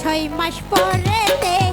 ছয় মাস পরেতে